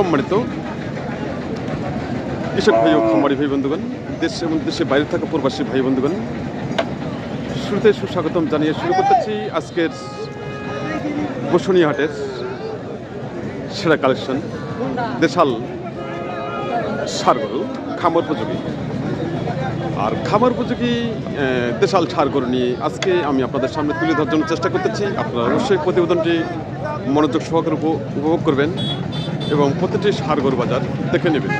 সম্মানিত কৃষক ভাই ও খামারি ভাই বন্ধুগণ, দেশ এবং দেশে বাইরে থাকা প্রবাসী ভাই বন্ধুগণ, শুরুতে সুস্বাগতম জানিয়ে শুরু করতেছি আজকের বসুনিয়া হাটের সেরা কালেকশন, দেশাল সারগরু, খামার উপযোগী। আর খামার উপযোগী দেশাল সার গরু নিয়ে আজকে আমি আপনাদের সামনে তুলে ধরার জন্য চেষ্টা করতেছি। আপনারা অবশ্যই প্রতিবেদনটি মনোযোগ সহকারে উপভোগ করবেন। এবং প্রতিটি সার গরু বাজার দেখে নেবেন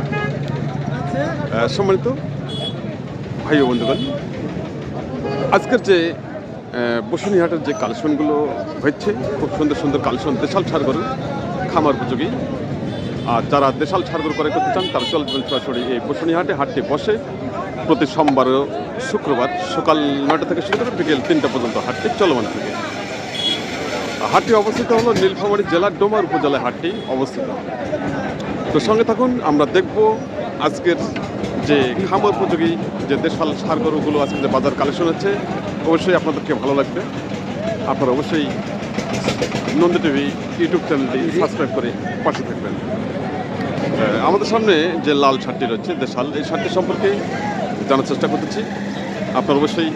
সম্মানিত ভাই ও বন্ধুগণ, আজকের যে বসুনিহাটের যে কালেকশনগুলো হচ্ছে খুব সুন্দর সুন্দর কালেকশন দেশাল সার গরু খামার উপযোগী। আর যারা দেশাল সারগর করে করতে চান, তারা চলবেন সরাসরি এই বসুনিহাটে হাটটি বসে প্রতি সোমবার শুক্রবার সকাল নয়টা থেকে শুরু করে বিকেল তিনটা পর্যন্ত হাটটি চলমান থাকে। হাটটি অবস্থিত হলো নীলফামারী জেলার ডোমার উপজেলায় হাটটি অবস্থিত। তো সঙ্গে থাকুন, আমরা দেখব আজকের যে খামার উপযোগী, যে দেশাল সার গরুগুলো আজকে যে বাজার কালেকশন হচ্ছে, অবশ্যই আপনাদেরকে ভালো লাগবে। আপনারা অবশ্যই নন্দী টিভি ইউটিউব চ্যানেলটি সাবস্ক্রাইব করে পাশে থাকবেন। আমাদের সামনে যে লাল শার্টটি রয়েছে, দেশাল, এই শার্টটি সম্পর্কে জানার চেষ্টা করতেছি। আপনারা অবশ্যই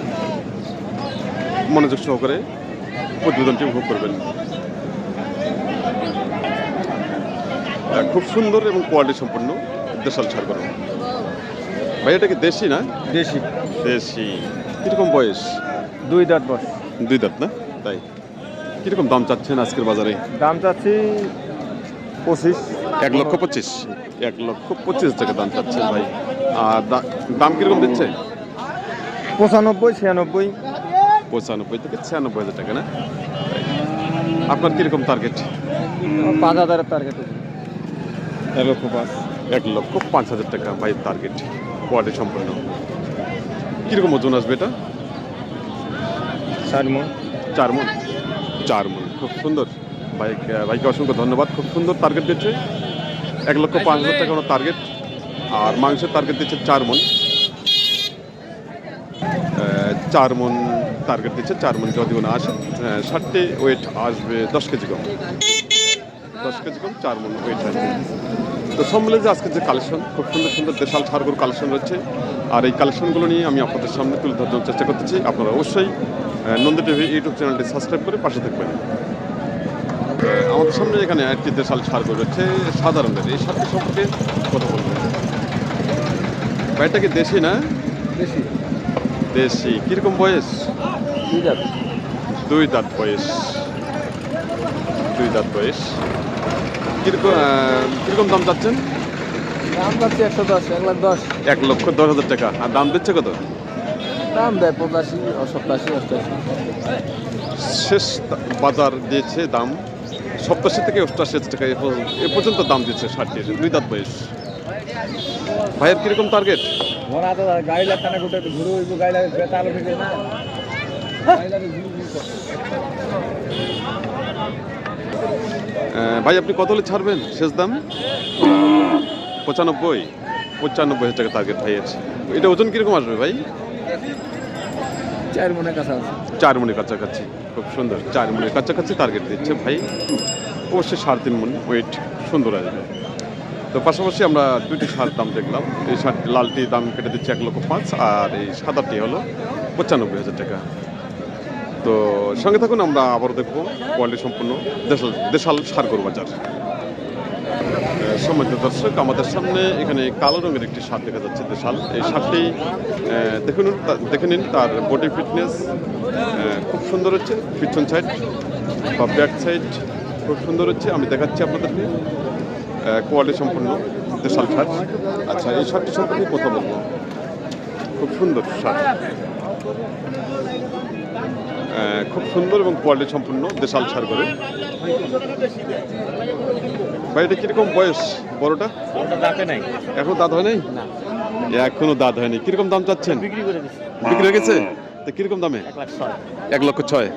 মনোযোগ সহকারে প্রতিবেদনটি উপভোগ করবেন। খুব সুন্দর এবং কোয়ালিটি সম্পন্ন দেশাল সার গরু ভাই এটা কি দেশি না? দেশি। দেশি। কীরকম বয়স? দুই দাঁত বস দুই দাঁত না? তাই। কীরকম দাম চাচ্ছেন আজকের বাজারে? দাম চাচ্ছি পঁচিশ। এক লক্ষ পঁচিশ। এক লক্ষ পঁচিশ টাকা দাম চাচ্ছে ভাই। আর দাম কীরকম দিচ্ছে? পঁচানব্বই ছিয়ানব্বই। পঁচানব্বই থেকে ছিয়ানব্বই হাজার টাকা না? আপনার কীরকম টার্গেট পাঁচ হাজারের টার্গেট এক লক্ষ পাঁচ এক লক্ষ পাঁচ হাজার টাকা ভাই টার্গেট কোয়ালিটি সম্পন্ন। কীরকম ওজন আসবে এটা? ষাট মন। চার মন? চার মন খুব সুন্দর। বাইক ভাইকে অসংখ্য ধন্যবাদ খুব সুন্দর টার্গেট দিচ্ছে। এক লক্ষ পাঁচ হাজার টাকা ওনার টার্গেট আর মাংসের টার্গেট দিচ্ছে চার মন। চার মন টার্গেট দিচ্ছে চার মন যদি না আসে আহ, ষাটটি ওয়েট আসবে দশ কেজি কম। দশ কেজি কম চার মন ওয়েট আসবে। তো সব মিলে যে আজকে যে কালেকশন খুব সুন্দর সুন্দর দেশাল সারগুর কালেকশন রয়েছে। আর এই কালেকশনগুলো নিয়ে আমি আপনাদের সামনে তুলে ধরার চেষ্টা করতেছি। আপনারা অবশ্যই নন্দী টিভি ইউটিউব চ্যানেলটি সাবস্ক্রাইব করে পাশে থাকবেন। আমাদের সামনে এখানে একটি দেশাল সারগুলো রয়েছে সাদা রঙের এই সারটি সম্পর্কে কথা বলবেন ভাইটা কি দেশি না? দেশি। দেশি। কীরকম বয়স? দুই দাঁত। দুই দাঁত বয়স। দুই দাঁত বয়স। কীরকম কীরকম দাম চাচ্ছেন? দাম চাচ্ছি একশো দশ এক লাখ দশ। এক লক্ষ দশ হাজার টাকা। আর দাম দিচ্ছে কত? দাম দেয় পঁচাশি সপ্তাশি অষ্টাশি। শেষ বাজার দিয়েছে দাম। সপ্তাশি থেকে অষ্টাশি টাকা এ পর্যন্ত- দাম দিচ্ছে ষাটটি দুই দাঁত বয়স। ভাইয়ের কীরকম টার্গেট গাড়ি লাগছে না। ভাই আপনি কত হলে ছাড়বেন? শেষ দাম? পঁচানব্বই। পঁচানব্বই হাজার টাকা টার্গেট ভাইয়ের এটা ওজন কীরকম আসবে ভাই? চার মনে কাছে আছে চার মনের কাছাকাছি। খুব সুন্দর। চার মনের কাছাকাছি টার্গেট দিচ্ছে ভাই। অবশ্যই সাড়ে তিন মন ওয়েট সুন্দর আসবে। তো পাশাপাশি আমরা দুটি সার দাম দেখলাম। এই সার লালটি দাম কেটে দিচ্ছে এক লক্ষ পাঁচ আর এই সাদাটি হলো পঁচানব্বই হাজার টাকা। তো সঙ্গে থাকুন আমরা আবারও দেখব কোয়ালিটি সম্পূর্ণ দেশাল দেশাল সার সারগর বাজার। সম্মানিত দর্শক আমাদের সামনে এখানে কালো রঙের একটি শার্ট দেখা যাচ্ছে দেশাল। এই শার্টটি আহ, দেখুন তা- দেখে নিন তার বডি ফিটনেস খুব সুন্দর হচ্ছে পিছন সাইড বা ব্যাক সাইড খুব সুন্দর হচ্ছে। আমি দেখাচ্ছি আপনাদেরকে কোয়ালিটি সম্পূর্ণ দেশাল শার্ট। আচ্ছা এই শার্টটি সম্পর্কে কথা বলব। খুব সুন্দর শার্ট। খুব সুন্দর এবং কোয়ালিটি সম্পূর্ণ দেশাল সার করে ভাই এটা কীরকম বয়স? বড়টা? দাঁতে নাই। এখনও দাঁত হয় নাই? এখনও দাঁত হয়নি। কীরকম দাম চাচ্ছেন? বিক্রি করে বিক্রি হয়ে গেছে? তো কীরকম দামে? এক লক্ষ ছয়।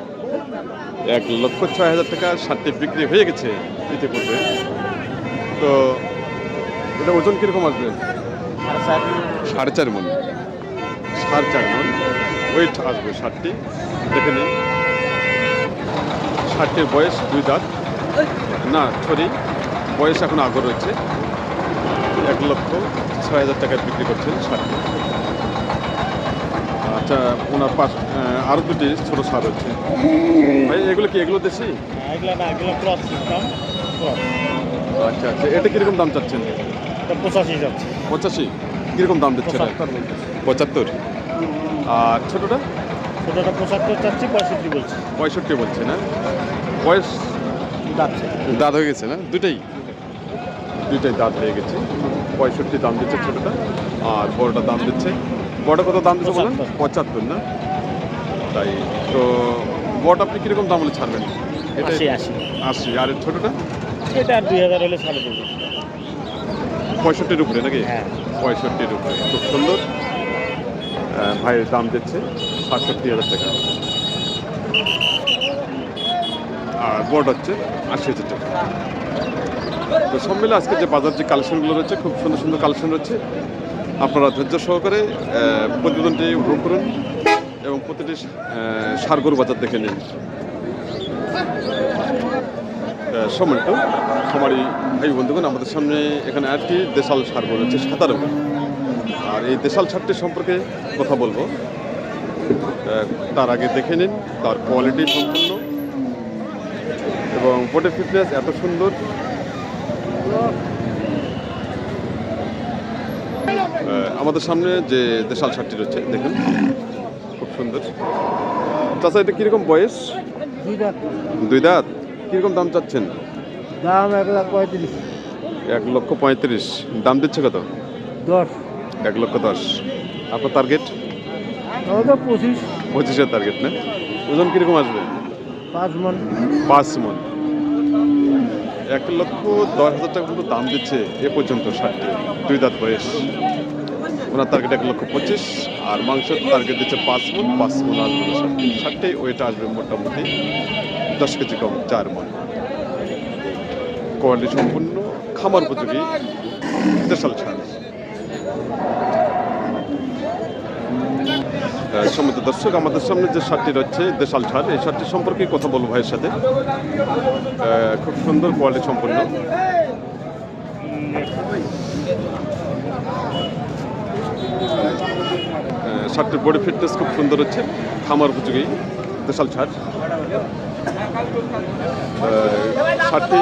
এক লক্ষ ছয় হাজার টাকা ষাটটি বিক্রি হয়ে গেছে ইতিপূর্বে। তো এটা ওজন কীরকম আসবে? সাড়ে চার মন। সাড়ে চার মন। ওয়েট আসবে ষাটটি। দেখে নিন। ষাটটির বয়স দুই দাঁত। না সরি বয়স এখন আগর রয়েছে। এক লক্ষ ছয় হাজার টাকায় বিক্রি করছেন ষাটটি। আচ্ছা ওনার পাশ আরও দুটি ছোটো সার রয়েছে। ভাই এগুলো কি এগুলো দেশি? ক্রস আচ্ছা আচ্ছা এটা কীরকম দাম চাচ্ছেন? পঁচাশি যাচ্ছে। পঁচাশি? কীরকম দাম দিচ্ছে পঁচাত্তর? আর ছোটটা? ছোটোটা পঁচাত্তর চাচ্ছি পঁয়ষট্টি বলছে। পঁয়ষট্টি বলছে না? বয়স? দাঁত। হয়ে গেছে না? দুটাই দুটাই দাঁত হয়ে গেছে। পঁয়ষট্টি দাম দিচ্ছে ছোটটা আর বড়টা দাম দিচ্ছে। বড়টা কত দাম দিচ্ছে বলেন? পঁচাত্তর। না? তাই তো বড়টা আপনি কীরকম দাম হলে ছাড়বেন? এটা আশি আর ছোটটা? এটা দুই হাজার হলে ছাড়ে দেবো পঁয়ষট্টির উপরে নাকি? হ্যাঁ। পঁয়ষট্টির উপরে। খুব সুন্দর। ভাইয়ের দাম দিচ্ছে সাতষট্টি হাজার টাকা। আর বড় হচ্ছে আশি হাজার টাকা। তো সব মিলে আজকে যে বাজার যে কালেকশনগুলো রয়েছে খুব সুন্দর সুন্দর কালেকশন রয়েছে আপনারা ধৈর্য সহকারে প্রতিবেদনটি উপভোগ করুন এবং প্রতিটি আহ, সার গরু বাজার দেখে নিন। সম্মানিত খামারি ভাই বন্ধুগণ আমাদের সামনে এখানে আরেকটি দেশাল সার রয়েছে সাদা রঙের। আর এই দেশাল সারটি সম্পর্কে কথা বলব। তার আগে দেখে নিন তার কোয়ালিটি সম্পূর্ণ। এবং বডি ফিটনেস এত সুন্দর। আমাদের সামনে যে দেশাল সারটি রয়েছে দেখুন খুব সুন্দর। চাচা এটা কীরকম বয়স? দুই দাঁত? কীরকম দাম চাচ্ছেন? দাম এক লাখ পঁয়ত্রিশ। এক লক্ষ পঁয়ত্রিশ। দাম দিচ্ছে কত? দশ। এক লক্ষ দশ। আপনার টার্গেট পঁচিশ। পঁচিশের টার্গেট না? ওজন কীরকম আসবে? পাঁচ মন। পাঁচ মন। এক লক্ষ দশ হাজার টাকা পর্যন্ত দাম দিচ্ছে এ পর্যন্ত ষাটটি। দুই দাঁত বয়স। ওনার টার্গেট এক লক্ষ পঁচিশ। আর মাংসের টার্গেট দিচ্ছে পাঁচ মন। পাঁচ মন আসবে ষাটটি ষাটটি। ওইটা আসবে মোটামুটি দশ কেজি কম চার মন। কোয়ালিটি সম্পূর্ণ খামার উপযোগী। দেশাল ছাড়। সম্মত দর্শক, আমাদের সামনে যে শার্টটি রয়েছে, দেশাল ছাড়, এই শার্টটি সম্পর্কে কথা বলব ভাইয়ের সাথে। খুব সুন্দর কোয়ালিটি সম্পন্ন। শার্টটির বডি ফিটনেস খুব সুন্দর হচ্ছে, খামার উপযোগী, দেশাল ছাড়। শার্টটি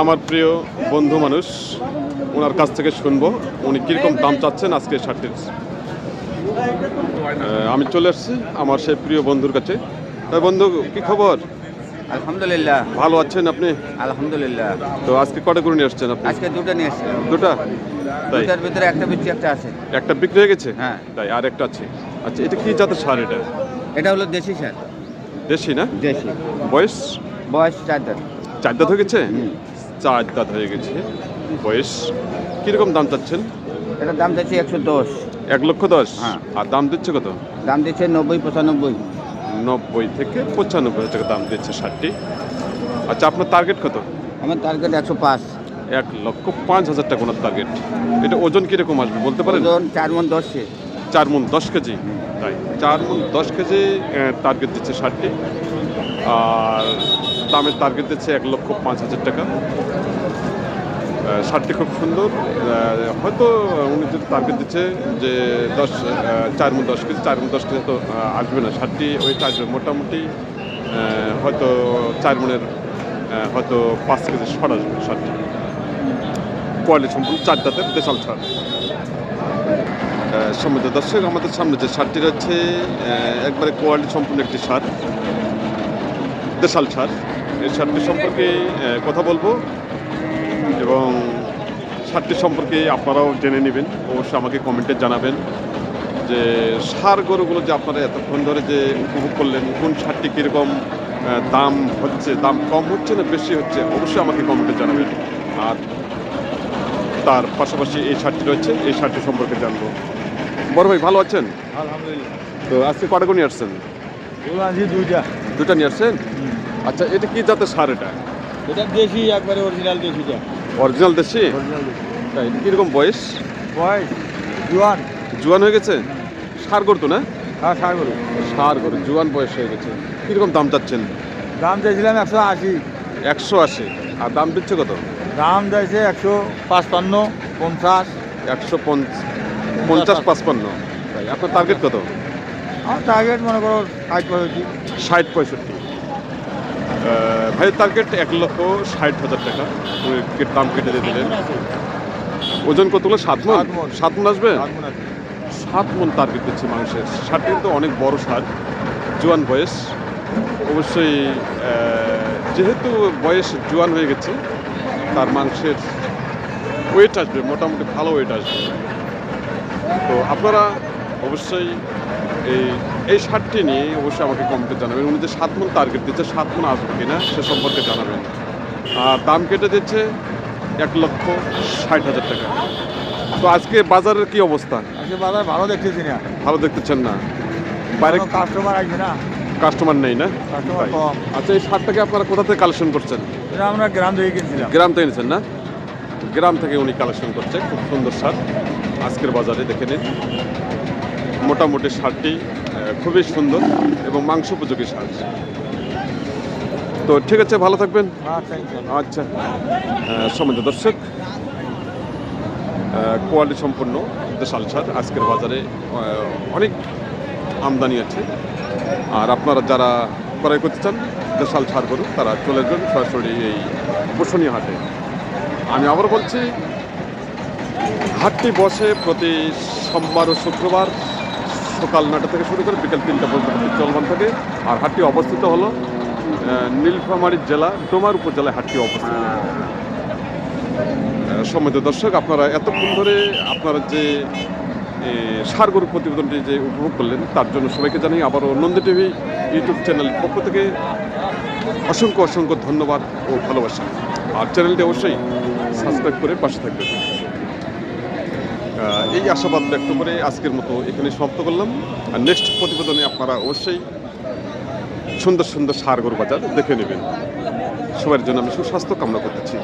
আমার প্রিয় বন্ধু মানুষ ওনার কাছ থেকে শুনব উনি কীরকম দাম চাচ্ছেন আজকে শার্টটির আমি চলে এসেছি আমার সেই প্রিয় বন্ধুর কাছে। বন্ধু কি খবর? আলহামদুলিল্লাহ। ভালো আছেন আপনি? আলহামদুলিল্লাহ। তো আজকে কটা করে নিয়ে আসছেন আপনি? আজকে দুটো নিয়ে এসেছি দুটা? দুটার ভিতরে একটা বিচ্ছি একটা আছে। একটা বিক্রি হয়ে গেছে? হ্যাঁ। তাই আর একটা আছে। আচ্ছা এটা কি জাতের সার এটা? এটা হলো দেশি স্যার দেশি না? দেশি। বয়স? বয়স চার চার দাঁত হয়ে গেছে? চার দাঁত হয়ে গেছে। বয়স কীরকম দাম চাচ্ছেন? এটার দাম দিচ্ছে একশো দশ। এক লক্ষ দশ? হ্যাঁ। আর দাম দিচ্ছে কত? দাম দিচ্ছে নব্বই পঁচানব্বই। নব্বই থেকে পঁচানব্বই হাজার টাকা দাম দিচ্ছে ষাটটি। আচ্ছা আপনার টার্গেট কত? আমার টার্গেট একশো পাঁচ। এক লক্ষ পাঁচ হাজার টাকা ওনার টার্গেট এটা ওজন কীরকম আসবে বলতে পারেন? ওজন চার মন দশে চার মন দশ কেজি তাই চার মন দশ কেজি টার্গেট দিচ্ছে ষাটটি। আর দামের টার্গেট দিচ্ছে এক লক্ষ পাঁচ হাজার টাকা। শার্টটি খুব সুন্দর। হয়তো উনি যদি টার্গেট দিচ্ছে যে দশ চার মন দশ কেজি, চার মন দশ কেজি তো আসবে না। ষাটটি ওই আসবে মোটামুটি হয়তো চার মনের হয়তো পাঁচ কেজি শর্ট আসবে ষাটটি কোয়ালিটি সম্পূর্ণ চার দাঁতের দেশাল ছাড়। সম্মিত দর্শক, আমাদের সামনে যে সারটি রয়েছে একবারে কোয়ালিটি সম্পূর্ণ একটি সার দেশাল সার এই সারটি সম্পর্কে কথা বলব। এবং সারটি সম্পর্কে আপনারাও জেনে নেবেন। অবশ্যই আমাকে কমেন্টে জানাবেন যে সার গরুগুলো যে আপনারা এতক্ষণ ধরে যে উপভোগ করলেন কোন সারটি কীরকম দাম হচ্ছে দাম কম হচ্ছে না বেশি হচ্ছে অবশ্যই আমাকে কমেন্টে জানাবেন। আর তার পাশাপাশি এই শার্টটি রয়েছে এই শার্টটি সম্পর্কে জানব। বড় ভাই ভালো আছেন? আলহামদুলিল্লাহ। তো আজকে কটা করে নিয়ে আসছেন? দুইটা। দুটা নিয়ে আসছেন? আচ্ছা এটা কি জাতের সার এটা? এটা দেশি একবারে অরিজিনাল দেশি অরিজিনাল দেশি? তাই এটা কীরকম বয়স? বয়স জোয়ান। জুয়ান হয়ে গেছে? সার করতো না? হ্যাঁ সার গরু। সার করে জুয়ান বয়স হয়ে গেছে। কীরকম দাম চাচ্ছেন? দাম চাইছিলাম একশো আশি। একশো আশি। আর দাম দিচ্ছে কত? দাম যাইছে একশো পাঁচপান্ন পঞ্চাশ। একশো পঞ্চাশ পাঁচপান্ন। আপনার টার্গেট কত? আমার টার্গেট মনে করো ষাট পঁয়ষট্টি। ষাট পঁয়ষট্টি। ভাই টার্গেট এক লক্ষ ষাট হাজার টাকা। দাম কেটে দিয়ে দিলেন। ওজন কতগুলো সাত মন? সাত মন। আসবে? সাত মন টার্গেট দিচ্ছে মাংসের ষাটটি কিন্তু অনেক বড় ষাট। জোয়ান বয়স। অবশ্যই যেহেতু বয়স জোয়ান হয়ে গেছে তার মাংসের ওয়েট আসবে মোটামুটি ভালো ওয়েট আসবে। তো আপনারা অবশ্যই এই এই শার্টটি নিয়ে অবশ্যই আমাকে কমেন্টে জানাবেন। উনি যে সাত মন টার্গেট দিচ্ছে সাত মন আসবে কিনা সে সম্পর্কে জানাবেন। আর দাম কেটে দিচ্ছে এক লক্ষ ষাট হাজার টাকা। তো আজকে বাজারের কি অবস্থা? আজকে বাজার ভালো দেখতেছি না। ভালো দেখতেছেন না? বাইরে কাস্টমার আসবে না? কাস্টমার নেই না? কাস্টমার কম। আচ্ছা এই শার্টটাকে আপনারা কোথা থেকে কালেকশন করছেন? এটা আমরা গ্রাম থেকে কিনছিলাম। গ্রাম থেকে নিয়েছেন না? গ্রাম থেকে উনি কালেকশন করছে খুব সুন্দর শার্ট আজকের বাজারে দেখে নিন। মোটামুটি শার্টটি খুবই সুন্দর এবং মাংস উপযোগী শার্ট তো ঠিক আছে ভালো থাকবেন। আচ্ছা ইনশাল্লাহ। আচ্ছা সমাজ দর্শক কোয়ালিটি সম্পন্ন দেশাল ছাড় আজকের বাজারে অনেক আমদানি আছে। আর আপনারা যারা ক্রয় করতে চান দেশাল ছাড় করুন তারা চলে যান সরাসরি এই বসুনিয়া হাটে। আমি আবার বলছি হাটটি বসে প্রতি সোমবার ও শুক্রবার সকাল নটা থেকে শুরু করে বিকেল তিনটা পর্যন্ত চলমান থাকে। আর হাটটি অবস্থিত হলো নীলফামারী জেলা ডোমার উপজেলায় হাটটি অবস্থিত। সম্মানিত দর্শক আপনারা এতক্ষণ ধরে আপনারা যে এ, সার গরু প্রতিবেদনটি যে উপভোগ করলেন তার জন্য সবাইকে জানাই আবারও নন্দী টিভি ইউটিউব চ্যানেল পক্ষ থেকে অসংখ্য অসংখ্য ধন্যবাদ ও ভালোবাসা। আর চ্যানেলটি অবশ্যই সাবস্ক্রাইব করে পাশে থাকবেন। এই আশাবাদ ব্যক্ত করে আজকের মতো এখানে সমাপ্ত করলাম। আর নেক্সট প্রতিবেদনে আপনারা অবশ্যই সুন্দর সুন্দর সার গরু বাজার দেখে নেবেন। সবার জন্য আমি সুস্বাস্থ্য কামনা করতেছি।